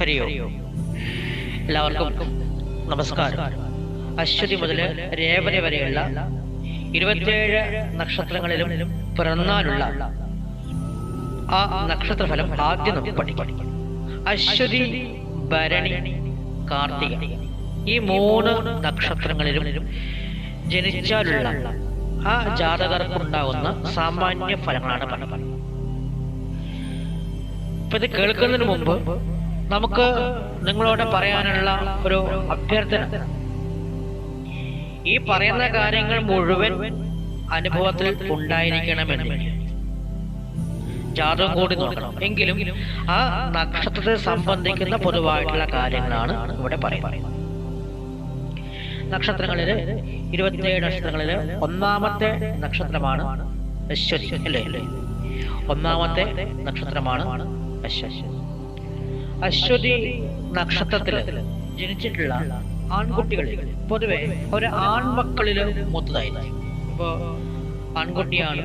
ഹരി ഓം എല്ലാവർക്കും നമസ്കാരം. അശ്വതി മുതൽ രേവതി വരെയുള്ള ഇരുപത്തിയേഴ് നക്ഷത്രങ്ങളിലും പിറന്നാലുള്ള ആ നക്ഷത്രഫലം ആദ്യം നമുക്ക് പഠിക്കാം. അശ്വതി ഭരണി കാർത്തിക. ഈ മൂന്ന് നക്ഷത്രങ്ങളിലും ജനിച്ചാലുള്ള ആ ജാതകർക്കുണ്ടാകുന്ന സാമാന്യ ഫലങ്ങളാണ് പറയുന്നത് ഇപ്പൊ ഇത് കേൾക്കുന്നതിന് മുമ്പ് നമുക്ക് നിങ്ങളോട് പറയാനുള്ള ഒരു അഭ്യർത്ഥന. ഈ പറയുന്ന കാര്യങ്ങൾ മുഴുവൻ അനുഭവത്തിൽ ഉണ്ടായിരിക്കണമെന്ന്. ജാതകം കൂടി നോക്കണം. എങ്കിലും ആ നക്ഷത്രത്തെ സംബന്ധിക്കുന്ന പൊതുവായിട്ടുള്ള കാര്യങ്ങളാണ് ഇവിടെ പറയുന്നത്. നക്ഷത്രങ്ങളിൽ ഇരുപത്തിയേഴ് നക്ഷത്രങ്ങളിൽ ഒന്നാമത്തെ നക്ഷത്രമാണ് അശ്വതി അല്ലേ? ഒന്നാമത്തെ നക്ഷത്രമാണ് അശ്വതി. അശ്വതി നക്ഷത്രത്തിൽ ജനിച്ചിട്ടുള്ള ആൺകുട്ടികളിൽ പൊതുവെ ഒരു ആൺമക്കളിൽ മൂത്തതായിരിക്കും. ഇപ്പോ ആൺകുട്ടിയാണ്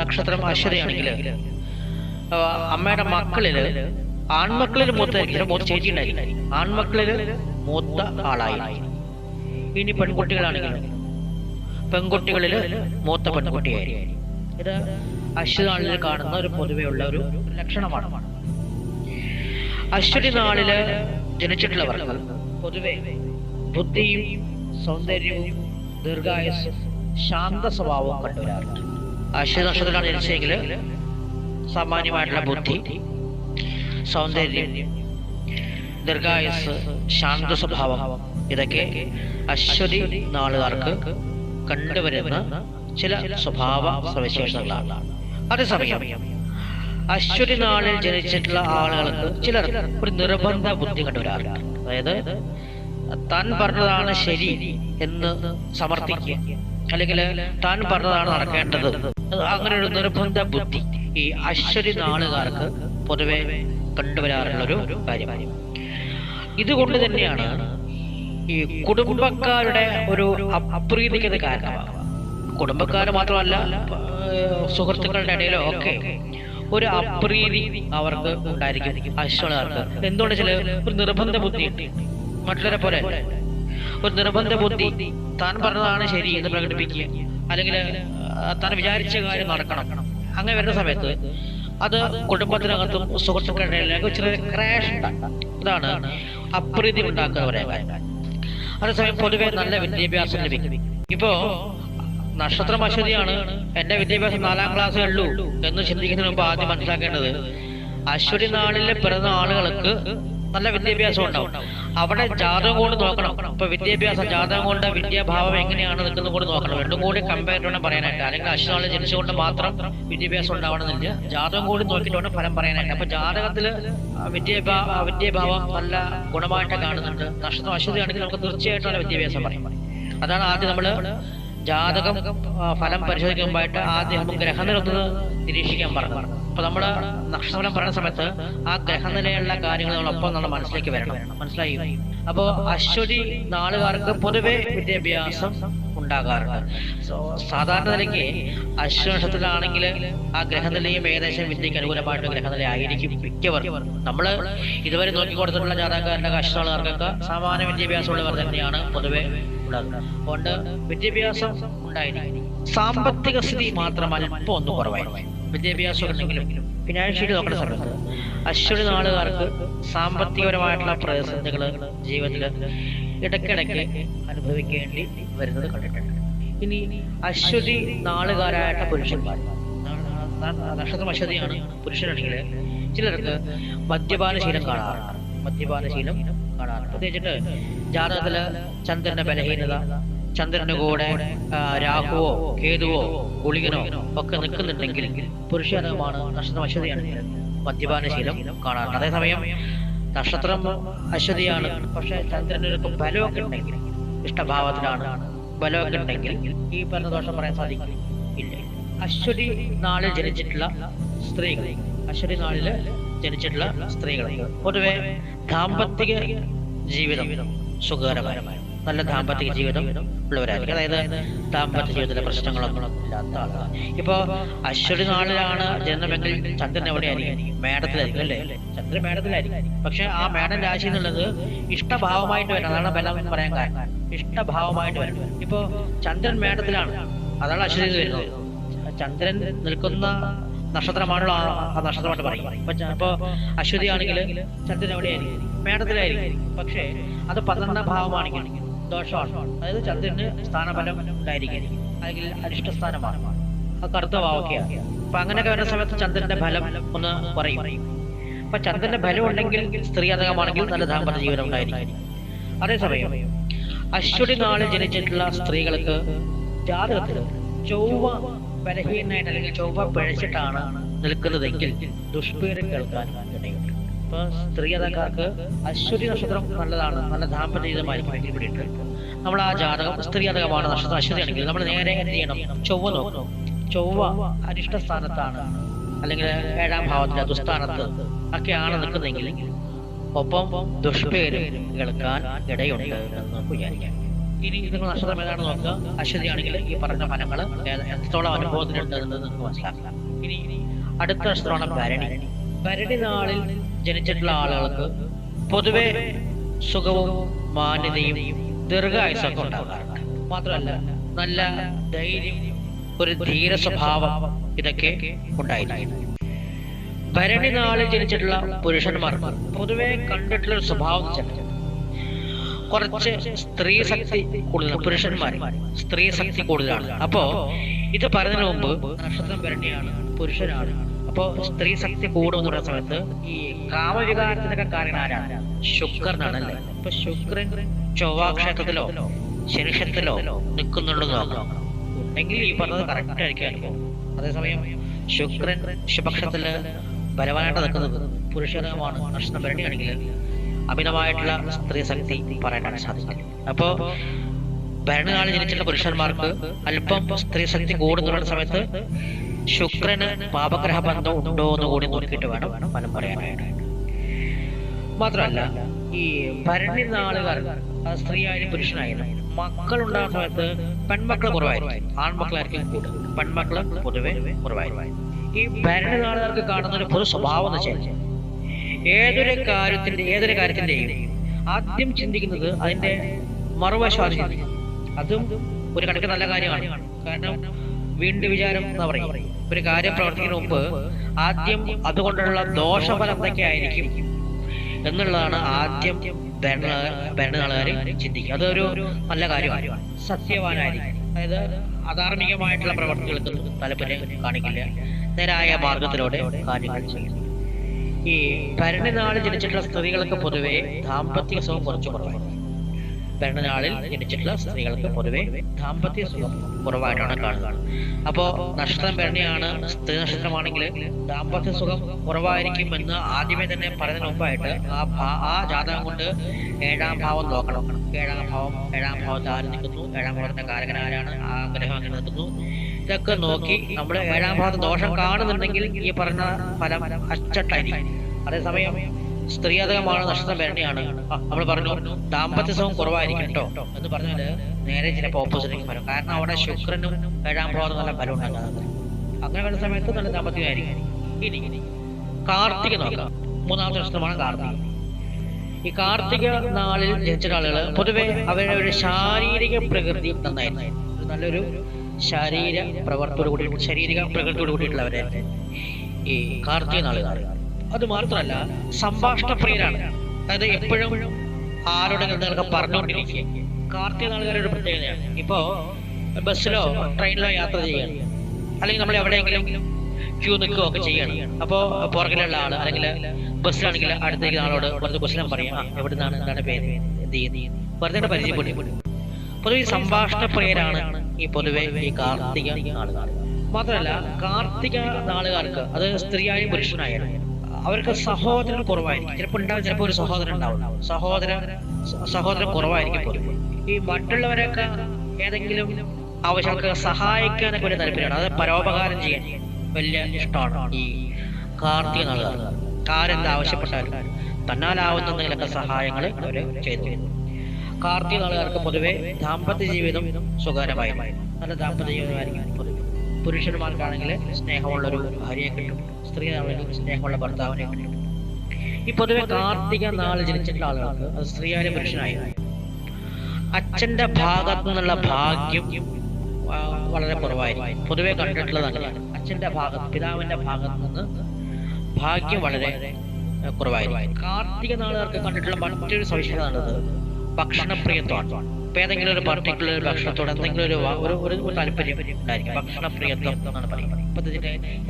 നക്ഷത്രം അശ്വതിയാണെങ്കിൽ അമ്മയുടെ മക്കളിൽ ആൺമക്കളിൽ മൂത്തായിരിക്കും മൂത്ത ചേച്ചി ഉണ്ടായിരിക്കും ആൺമക്കളിൽ മൂത്ത ആളായി ഇനി പെൺകുട്ടികളാണെങ്കിൽ പെൺകുട്ടികളിൽ മൂത്ത പെൺകുട്ടിയായിരിക്കും. ഇത് അശ്വനാളിൽ കാണുന്ന ഒരു പൊതുവെയുള്ള ഒരു ലക്ഷണമാണ്. അശ്വതി നാളിൽ ജനിച്ചിട്ടുള്ളവർക്ക് പൊതുവെ ബുദ്ധിയും സൗന്ദര്യവും ദീർഘായുസും ശാന്ത സ്വഭാവവും കണ്ടുവരാറുണ്ട് അശ്വതി നക്ഷത്രത്തിലാണ് ജനിച്ചെങ്കിൽ സാമാന്യമായിട്ടുള്ള ബുദ്ധി സൗന്ദര്യം ദീർഘായുസ് ശാന്ത സ്വഭാവം ഇതൊക്കെ അശ്വതി നാളുകാർക്ക് കണ്ടുവരുന്ന ചില സ്വഭാവ സവിശേഷതകളാണ്. അതേസമയം അശ്വതി നാളിൽ ജനിച്ചിട്ടുള്ള ആളുകൾക്ക് ചിലർ ഒരു നിർബന്ധ ബുദ്ധി കണ്ടുവരാറുണ്ട്. അതായത് താൻ പറഞ്ഞതാണ് ശരി എന്ന് സമർത്ഥിക്കുക. അല്ലെങ്കിൽ താൻ പറഞ്ഞതാണ് നടക്കേണ്ടത്. അങ്ങനെ ഒരു നിർബന്ധ ബുദ്ധി ഈ അശ്വതി നാളുകാർക്ക് പൊതുവെ കണ്ടുവരാറുള്ള ഒരു കാര്യമാണ് ഇതുകൊണ്ട് തന്നെയാണ് ഈ കുടുംബക്കാരുടെ ഒരു അപ്രീതിക്കത് കാരണമാകുക കുടുംബക്കാർ മാത്രമല്ല സുഹൃത്തുക്കളുടെ ഇടയിലോ ഒക്കെ ഒരു അപ്രീതി അവർക്ക് ഉണ്ടായിരിക്കും. അശ്വനാർക്ക് എന്തുകൊണ്ട് ചില ഒരു നിർബന്ധ ബുദ്ധി. മറ്റുള്ളവരെ പോലെ ഒരു നിർബന്ധ ബുദ്ധി. താൻ പറഞ്ഞതാണ് ശരി എന്ന് പ്രകടിപ്പിക്കുക. അല്ലെങ്കിൽ താൻ വിചാരിച്ച കാര്യം നടക്കണം. അങ്ങനെ വരുന്ന സമയത്ത് അത് കുടുംബത്തിനകത്തും സുഹൃത്തുക്കളുടെ ചെറിയ ക്രാഷ് ഉണ്ടാക്കാം. ഇതാണ് അപ്രീതി ഉണ്ടാക്കുന്നവരെ അതേസമയം പൊതുവെ നല്ല വിദ്യാഭ്യാസം ലഭിക്കും. ഇപ്പോ നക്ഷത്രം അശ്വതിയാണ് എന്റെ വിദ്യാഭ്യാസം നാലാം ക്ലാസ് ഉള്ളൂ എന്ന് ചിന്തിക്കുന്നതിന് മുമ്പ് ആദ്യം മനസ്സിലാക്കേണ്ടത് അശ്വതി നാളിലെ പിറന്ന ആളുകൾക്ക് നല്ല വിദ്യാഭ്യാസം ഉണ്ടാവും. അവിടെ ജാതകം കൊണ്ട് നോക്കണം. ഇപ്പൊ വിദ്യാഭ്യാസം ജാതകം കൊണ്ട് വിദ്യാഭാവം എങ്ങനെയാണ് നിൽക്കുന്നത് കൊണ്ട് നോക്കണം. രണ്ടും കൂടി കമ്പയർ വേണം പറയാനായിട്ട്. അല്ലെങ്കിൽ അശ്വനാളിൽ ജനിച്ചുകൊണ്ട് മാത്രം വിദ്യാഭ്യാസം ഉണ്ടാവണമെന്നില്ല. ജാതകം കൂടി നോക്കിയിട്ട് വേണം ഫലം പറയാനായിട്ട്. അപ്പൊ ജാതകത്തിൽ വിദ്യാഭാ വിദ്യാഭാവം നല്ല ഗുണമായിട്ട് കാണുന്നുണ്ട്. നക്ഷത്രം അശ്വതിയാണെങ്കിൽ നമുക്ക് തീർച്ചയായിട്ടും വിദ്യാഭ്യാസം പറയാം. അതാണ് ആദ്യം നമ്മൾ ജാതകം ഫലം പരിശോധിക്കുമ്പോഴായിട്ട് ആദ്യം നമുക്ക് ഗ്രഹനിലൊന്ന് നിരീക്ഷിക്കാൻ പറഞ്ഞു. അപ്പൊ നമ്മൾ നക്ഷത്രഫലം പറയുന്ന സമയത്ത് ആ ഗ്രഹനിലയുള്ള കാര്യങ്ങൾ നമ്മളൊപ്പം നമ്മുടെ മനസ്സിലേക്ക് വരണം. മനസ്സിലായി? അപ്പോ അശ്വതി നാളുകാർക്ക് പൊതുവെ വിദ്യാഭ്യാസം ഉണ്ടാകാറുണ്ട്. സാധാരണ നിലയ്ക്ക് അശ്വനക്ഷത്രത്തിലാണെങ്കിൽ ആ ഗ്രഹനിലയും ഏകദേശം വിദ്യക്ക് അനുകൂലമായിട്ട് ഗ്രഹനില ആയിരിക്കും മിക്കവർക്കും. നമ്മൾ ഇതുവരെ നോക്കി കൊടുത്തിട്ടുള്ള ജാതകക്കാരുടെ അശ്വനാളുകാർക്കൊക്കെ സാമാന്യ വിദ്യാഭ്യാസമുള്ളവർ തന്നെയാണ് പൊതുവെ ഉള്ളത് അതുകൊണ്ട് വിദ്യാഭ്യാസം ഉണ്ടായിരിക്കും. സാമ്പത്തിക സ്ഥിതി മാത്രം അല്പം ഒന്ന് കുറവായി വിദ്യാഭ്യാസം ഉണ്ടെങ്കിലും ഫിനാൻഷ്യലി നോക്കുന്ന സമയത്ത് അശ്വതി നാളുകാർക്ക് സാമ്പത്തികപരമായിട്ടുള്ള പ്രതിസന്ധികൾ ജീവിതത്തിൽ ഇടയ്ക്കിടയ്ക്ക് അനുഭവിക്കേണ്ടി വരുന്നത് കണ്ടിട്ടുണ്ട്. ഇനി അശ്വതി നാളുകാരായിട്ട് പുരുഷന്മാർ. നക്ഷത്രം അശ്വതിയാണ് പുരുഷനാണെങ്കിൽ ചിലർക്ക് മദ്യപാനശീലം കാണാറുണ്ട്. മദ്യപാനശീലം കാണാറുണ്ട്. പ്രത്യേകിച്ചിട്ട് ജാതകത്തിൽ ചന്ദ്രന്റെ ബലഹീനത ചന്ദ്രന്റെ കൂടെ രാഹുവോ കേതുവോ ഗുളികനോ ഒക്കെ നിൽക്കുന്നുണ്ടെങ്കിൽ പുരുഷജാതകമാണ് നക്ഷത്രം അശ്വതിയാണ്. മദ്യപാനശീലം കാണാറുണ്ട്. അതേസമയം നക്ഷത്രം അശ്വതിയാണ്. പക്ഷെ ചന്ദ്രനൊരു ബലമൊക്കെ ഉണ്ടെങ്കിൽ ഇഷ്ടഭാവത്തിലാണ് ബലമൊക്കെ ഉണ്ടെങ്കിൽ ഈ പറഞ്ഞ ദോഷം പറയാൻ സാധിക്കും. ഇല്ല. അശ്വതി നാളിൽ ജനിച്ചിട്ടുള്ള സ്ത്രീകൾ അശ്വതി നാളിൽ ജനിച്ചിട്ടുള്ള സ്ത്രീകൾ പൊതുവെ ദാമ്പത്തിക ജീവിതം സുഖകരമായ നല്ല ദാമ്പത്തിക ജീവിതം ഉള്ളവരായിരിക്കും. അതായത് ദാമ്പത്യ ജീവിതത്തിലെ പ്രശ്നങ്ങളൊന്നും ഇല്ലാത്ത ആളുകളാണ് ഇപ്പോ അശ്വതി നാളിലാണ് ജനനമെങ്കിൽ ചന്ദ്രൻ എവിടെയായിരിക്കും? മേടത്തിലായിരിക്കും അല്ലേ? ചന്ദ്രൻ മേടത്തിലായിരിക്കും. പക്ഷെ ആ മേടം രാശി എന്നുള്ളത് ഇഷ്ടഭാവമായിട്ട് വരണം അതാണ് ബലം എന്ന് പറയാൻ കാരണം. ഇഷ്ടഭാവമായിട്ട് വരണം ഇപ്പോ ചന്ദ്രൻ മേടത്തിലാണ്. അതാണ് അശ്വതി വരുന്നത്. ചന്ദ്രൻ നിൽക്കുന്ന നക്ഷത്രമാണല്ലോ ആ നക്ഷത്രമായിട്ട് പറയും. ഇപ്പൊ അശ്വതി ആണെങ്കിൽ ചന്ദ്രൻ എവിടെയായിരിക്കും? മേടത്തിലായിരിക്കും. പക്ഷേ അത് പന്ത്രണ്ടാം ഭാവമാണെങ്കിൽ ദോഷമാണ്. അതായത് ചന്ദ്രന് സ്ഥാനഫലം ഉണ്ടായിരിക്കും. അല്ലെങ്കിൽ അരിഷ്ടസ്ഥാനമാണ്. അത് കറുത്ത ഭാവൊക്കെയാണ് അപ്പൊ അങ്ങനെയൊക്കെ വരുന്ന സമയത്ത് ചന്ദ്രന്റെ ഫലം ഒന്ന് പറയും അപ്പൊ ചന്ദ്രന്റെ ഫലം ഉണ്ടെങ്കിൽ സ്ത്രീ അധികമാണെങ്കിൽ നല്ല ദാമ്പത്യ ജീവിതം ഉണ്ടായിരിക്കും. അതേസമയം അശ്വതി നാളിൽ ജനിച്ചിട്ടുള്ള സ്ത്രീകൾക്ക് ജാതകത്തിൽ ചൊവ്വ ബലഹീനായിട്ട് അല്ലെങ്കിൽ ചൊവ്വ പിഴച്ചിട്ടാണ് നിൽക്കുന്നതെങ്കിൽ ദുഷ്പേര് കേൾക്കാൻ ഇടയുണ്ട് സ്ത്രീ അതക്കാർക്ക് അശ്വതി നക്ഷത്രം നല്ലതാണ് നല്ല ദാമ്പത്യ ജീവിതമായിരിക്കും എങ്കിൽ കൂടിയിട്ട് നമ്മൾ ആ ജാതകം സ്ത്രീ അതകമാണ് നക്ഷത്രം അശ്വതി ആണെങ്കിൽ നമ്മൾ നേരെ എന്ത് ചെയ്യണം? ചൊവ്വ നോക്കണം. ചൊവ്വ അരിഷ്ട സ്ഥാനത്താണ് അല്ലെങ്കിൽ ഏഴാം ഭാവത്തിന്റെ ദുസ്ഥാനത്ത് ഒക്കെയാണ് നിൽക്കുന്നതെങ്കിൽ ഒപ്പം ദുഷ്പേര് കേൾക്കാൻ ഇടയുണ്ട് എന്ന് വിചാരിക്കാം. ഇനി നിങ്ങൾ നക്ഷത്രം ഏതാണ് നോക്കുക? അശ്വതി ആണെങ്കിൽ ഈ പറഞ്ഞ ഫലങ്ങൾ എത്രത്തോളം അനുഭവത്തിലുണ്ട് എന്ന് നിങ്ങൾക്ക് മനസ്സിലാക്കാം. ഇനി അടുത്ത നക്ഷത്രമാണ് ഭരണി. ഭരണി നാളിൽ ജനിച്ചിട്ടുള്ള ആളുകൾക്ക് പൊതുവെ സുഖവും മാന്യതയും ദീർഘായുസൊക്കെ ഉണ്ടാകാറുണ്ട്. മാത്രമല്ല നല്ല ധൈര്യം ഒരു ധീര സ്വഭാവം ഇതൊക്കെ ഉണ്ടായിരുന്നു ഭരണി നാളിൽ ജനിച്ചിട്ടുള്ള പുരുഷന്മാർ പൊതുവെ കണ്ടിട്ടുള്ള സ്വഭാവം വെച്ചാൽ കുറച്ച് സ്ത്രീ ശക്തി കൂടുതലാണ് പുരുഷന്മാർ സ്ത്രീ ശക്തി കൂടുതലാണ്. അപ്പോ ഇത് പറയുന്നതിന് മുമ്പ് നക്ഷത്രം ഭരണിയാണ് പുരുഷനാണ്. അപ്പോ സ്ത്രീ ശക്തി കൂടും പറയുന്ന സമയത്ത് ഈ കാമവികാരത്തിനൊക്കെ കാരണം ആരാണ് ശുക്രനാണല്ലേ ഇപ്പൊ ശുക്രൻ ചൊവ്വാക്ഷേത്രത്തിലോ ശനിക്ഷേത്രത്തിലോ നിൽക്കുന്നുണ്ടെന്ന് നോക്കണം. ഉണ്ടെങ്കിൽ ഈ പറഞ്ഞത് കറക്റ്റ് ആയിരിക്കും അനുഭവം. അതേസമയം ശുക്രൻ ശുഭക്ഷത്തിൽ ബലവാനായിട്ട് നിൽക്കുന്നത് പുരുഷകമാണ് നക്ഷത്രം ഭരണിയാണെങ്കിൽ അമിതമായിട്ടുള്ള സ്ത്രീ ശക്തി പറയാനാണ് സാധിക്കും അപ്പോ ഭരണകാലം ജനിച്ചിട്ടുള്ള പുരുഷന്മാർക്ക് അല്പം സ്ത്രീ ശക്തി കൂടുന്നുള്ള സമയത്ത് ശുക്രന് പാപഗ്രഹ ബന്ധം ഉണ്ടോ എന്ന് കൂടി നോക്കിയിട്ട് വേണം ഫലം പറയാനായിട്ട്. മാത്രമല്ല ഈ ഭരണി നാളുകാർ സ്ത്രീ ആയാലും പുരുഷനായാലും മക്കൾ ഉണ്ടാകുന്ന സമയത്ത് പെൺമക്കൾ കുറവായിരിക്കും. ആൺമക്കളായിരിക്കും കൂടുതൽ. പെൺമക്കൾ പൊതുവെ കുറവായിരിക്കും. ഈ ഭരണി നാളുകാർക്ക് കാണുന്ന ഒരു പൊതു സ്വഭാവം എന്ന് വെച്ചാൽ ഏതൊരു കാര്യത്തിന്റെ ഏതൊരു കാര്യത്തിന്റെയും ആദ്യം ചിന്തിക്കുന്നത് അതിന്റെ മറുവശം ചിന്തിക്കും അതും ഒരു കണക്ക് നല്ല കാര്യമാണ്. കാരണം വീണ്ടും വിചാരം എന്ന് പറയും. ഒരു കാര്യം പ്രവർത്തിക്കുന്ന മുമ്പ് ആദ്യം അതുകൊണ്ടുള്ള ദോഷഫലം എന്തൊക്കെ ആയിരിക്കും എന്നുള്ളതാണ് ആദ്യം ഭരണനാളുകാർ ചിന്തിക്കുക. അതൊരു നല്ല കാര്യമാണ്. സത്യവാനായിരിക്കും. അതായത് അധാർമികമായിട്ടുള്ള പ്രവർത്തികൾക്ക് താല്പര്യം കാണിക്കില്ല. നേരായ മാർഗത്തിലൂടെ കാര്യങ്ങൾ ചെയ്യും ഈ ഭരണനാളിൽ ജനിച്ചിട്ടുള്ള സ്ത്രീകൾക്ക് പൊതുവെ ദാമ്പത്യ സുഖം കുറച്ച് കുറവാണ്. ഭരണനാളിൽ ജനിച്ചിട്ടുള്ള സ്ത്രീകൾക്ക് പൊതുവെ ദാമ്പത്യ സുഖം കുറവായിട്ടാണ് കാണുന്നത്. അപ്പോ നക്ഷത്രം ഭരണിയാണ് സ്ത്രീ നക്ഷത്രമാണെങ്കിൽ ദാമ്പത്യ സുഖം കുറവായിരിക്കും എന്ന് ആദ്യമേ തന്നെ പറയുന്നതിന് മുമ്പായിട്ട് ആ ആ ജാതകം കൊണ്ട് ഏഴാം ഭാവം നോക്കണം. ഏഴാം ഭാവം ഏഴാം ഭാവത്തിൽ ആര് നിൽക്കുന്നു ഏഴാം ഭാവത്തിന്റെ കാരകൻ ആരാണ്? ആ ഗ്രഹം നിൽക്കുന്നു? ഇതൊക്കെ നോക്കി നമ്മൾ ഏഴാം ഭാഗത്ത് ദോഷം കാണുന്നുണ്ടെങ്കിൽ ഈ പറഞ്ഞ ഫലം അച്ചട്ടായിരിക്കും. അതേസമയം സ്ത്രീ അധികമാണ് നഷ്ടം വരണിയാണ് നമ്മൾ പറഞ്ഞു ദാമ്പത്യ സുഖം കുറവായിരിക്കും കേട്ടോ എന്ന് പറഞ്ഞാൽ നേരെ ചിലപ്പോൾ ഓപ്പോസിറ്റ് വരും. കാരണം അവിടെ ശുക്രനും ഏഴാം ഭാഗത്ത് നല്ല ഫലം ഉണ്ടാകുന്നത് അങ്ങനെ വരുന്ന സമയത്ത് നല്ല ദാമ്പത്യമായിരിക്കും. ഇനി കാർത്തിക നോക്കാം. മൂന്നാമത്തെ നക്ഷത്രമാണ് കാർത്തിക. ഈ കാർത്തിക നാളിൽ ജനിച്ച ആളുകൾ പൊതുവെ അവരുടെ ഒരു ശാരീരിക പ്രകൃതി നന്നായിരുന്നു നല്ലൊരു ശാരീര പ്രവർത്തനോട് കൂടി ശാരീരിക പ്രകൃതിയോട് കൂടിയിട്ടുള്ളവരെ ഈ കാർത്തിക നാളുകാർ അത് മാത്രമല്ല സംഭാഷണ പ്രിയരാണ്. അതായത് എപ്പോഴും ആരോടെ നിങ്ങൾക്ക് പറഞ്ഞുകൊണ്ടിരിക്കുക കാർത്തിക നാളുകാരുടെ ഒരു പ്രത്യേകതയാണ്. ഇപ്പോ ബസ്സിലോ ട്രെയിനിലോ യാത്ര ചെയ്യണം അല്ലെങ്കിൽ നമ്മൾ എവിടെയെങ്കിലും ക്യൂ നിൽക്കുകയോ ഒക്കെ ചെയ്യണം അപ്പോ പുറകിലുള്ള ആൾ അല്ലെങ്കിൽ ബസ്സിലാണെങ്കിൽ അടുത്തേക്ക് ആളോട് വെറുതെ ബസ്സിലും പറയാം എവിടെ എവിടുന്നാണ്? എന്താണ് പേര്? എന്ത് ചെയ്യുന്നത് വെറുതെ പരിചയപ്പെട്ടു ഈ സംഭാഷണ പ്രിയരാണ് ഈ പൊതുവെ ഈ കാർത്തിക നാളുകാർ. മാത്രമല്ല കാർത്തിക നാളുകാർക്ക് അത് സ്ത്രീയായും പുരുഷനായാലും അവർക്ക് സഹോദരൻ കുറവായിരിക്കും. ചിലപ്പോൾ ഉണ്ടാവും ചിലപ്പോൾ ഒരു സഹോദരൻ ഉണ്ടാവും. സഹോദര സഹോദരൻ കുറവായിരിക്കും പോലും. ഈ മറ്റുള്ളവരൊക്കെ ഏതെങ്കിലും ആവശ്യങ്ങൾക്ക് സഹായിക്കാനൊക്കെ വലിയ താല്പര്യമാണ്. അത് പരോപകാരം ചെയ്യാൻ വലിയ ഇഷ്ടമാണ് ഈ കാർത്തിക നാളുകാർ കാരെന്താവശ്യപ്പെട്ടാലും തന്നാലാവുന്ന എന്തെങ്കിലുമൊക്കെ സഹായങ്ങൾ അവർ ചെയ്തു കാർത്തിക നാളുകാർക്ക് പൊതുവെ ദാമ്പത്യ ജീവിതം സ്വകാര്യമായി. നല്ല ദാമ്പത്യ ജീവിതമായിരിക്കും പൊതുവെ. പുരുഷന്മാർക്കാണെങ്കിൽ സ്നേഹമുള്ള ഒരു ഭാര്യയെ കിട്ടും. സ്ത്രീയാണെങ്കിൽ സ്നേഹമുള്ള ഭർത്താവിനെ കിട്ടും. ഈ പൊതുവെ കാർത്തിക നാൾ ജനിച്ചിട്ടുള്ള ആളുകൾക്ക് അത് സ്ത്രീയായാലും പുരുഷനായാലും അച്ഛന്റെ ഭാഗത്തു നിന്നുള്ള ഭാഗ്യം വളരെ കുറവായിരിക്കും. പൊതുവെ കണ്ടിട്ടുള്ളത് അങ്ങനെയാണ് അച്ഛന്റെ ഭാഗത്ത് പിതാവിന്റെ ഭാഗത്ത് നിന്ന് ഭാഗ്യം വളരെ കുറവായിരിക്കും. കാർത്തിക നാളുകാർക്ക് കണ്ടിട്ടുള്ള മറ്റൊരു സവിശേഷത ഭക്ഷണപ്രിയത്വമാണ്. ഇപ്പൊ ഏതെങ്കിലും ഒരു പർട്ടിക്കുലർ ഭക്ഷണത്തോട് എന്തെങ്കിലും ഒരു ഒരു താല്പര്യം ഉണ്ടായിരിക്കും. ഭക്ഷണപ്രിയത്വം എന്നാണ് പറയുന്നത്. ഇപ്പൊ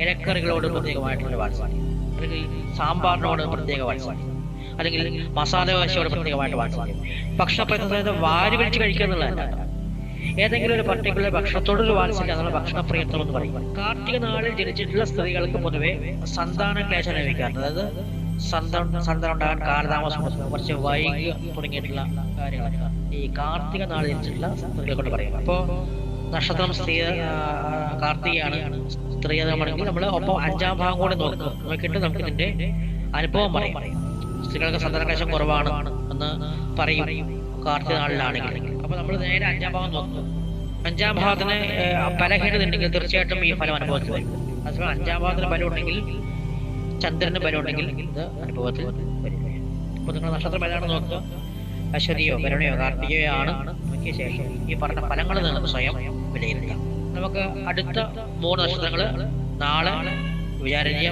ഇലക്കറികളോട് പ്രത്യേകമായിട്ടുള്ള വാത്സല്യം. അല്ലെങ്കിൽ സാമ്പാറിനോട് പ്രത്യേക വാത്സല്യം. അല്ലെങ്കിൽ മസാല ദോശയോട് പ്രത്യേകമായിട്ട് വാത്സല്യം. ഭക്ഷണപ്രിയത്വം വാരി വലിച്ച് കഴിക്കുക ഏതെങ്കിലും ഒരു പർട്ടിക്കുലർ ഭക്ഷണത്തോട് ഒരു വാത്സല്യം അതാണ് ഭക്ഷണപ്രിയത്വം എന്ന് പറയും കാർത്തിക നാളിൽ ജനിച്ചിട്ടുള്ള സ്ത്രീകൾക്ക് പൊതുവെ സന്താന ക്ലേശം ലഭിക്കാറുണ്ട് അതായത് സന്താനം കാലതാമസം കുറച്ച് വൈകി തുടങ്ങിയിട്ടുള്ള കാര്യങ്ങളൊക്കെ. ഈ കാർത്തിക നാൾ ജനിച്ചിട്ടുള്ള കൊണ്ട് പറയും അപ്പോ നക്ഷത്രം സ്ത്രീ കാർത്തികയാണ് കാർത്തികയാണ് സ്ത്രീയാണെങ്കിൽ നമ്മൾ ഒപ്പം അഞ്ചാം ഭാഗം കൂടെ നോക്കുക നോക്കിയിട്ട് നമുക്ക് ഇതിന്റെ അനുഭവം പറയും. സ്ത്രീകൾക്ക് സന്താനക്ലേശം കുറവാണ് എന്ന് പറയും കാർത്തിക നാളിലാണെങ്കിൽ. അപ്പൊ നമ്മൾ നേരെ അഞ്ചാം ഭാഗം നോക്കുക അഞ്ചാം ഭാഗത്തിന് ബലഹീനതയുണ്ടെങ്കിൽ തീർച്ചയായിട്ടും ഈ ഫലം അനുഭവത്തിൽ വരും. അതേസമയം അഞ്ചാം ഭാഗത്തിന് ഫലം ഉണ്ടെങ്കിൽ ചന്ദ്രന് ബലം ഉണ്ടെങ്കിൽ ഇത് അനുഭവത്തിൽ അപ്പൊ നിങ്ങൾ നക്ഷത്രം ഏതാണെന്ന് നോക്കുക. അശ്വതിയോ കരുണയോ കാർത്തികയോ ആണ് നോക്കിയ ശേഷം. ഈ പറഞ്ഞ ഫലങ്ങൾ നിങ്ങൾക്ക് സ്വയം വിലയിരുത്താം നമുക്ക് അടുത്ത മൂന്ന് നക്ഷത്രങ്ങൾ നാളെ വിചാരണ്യം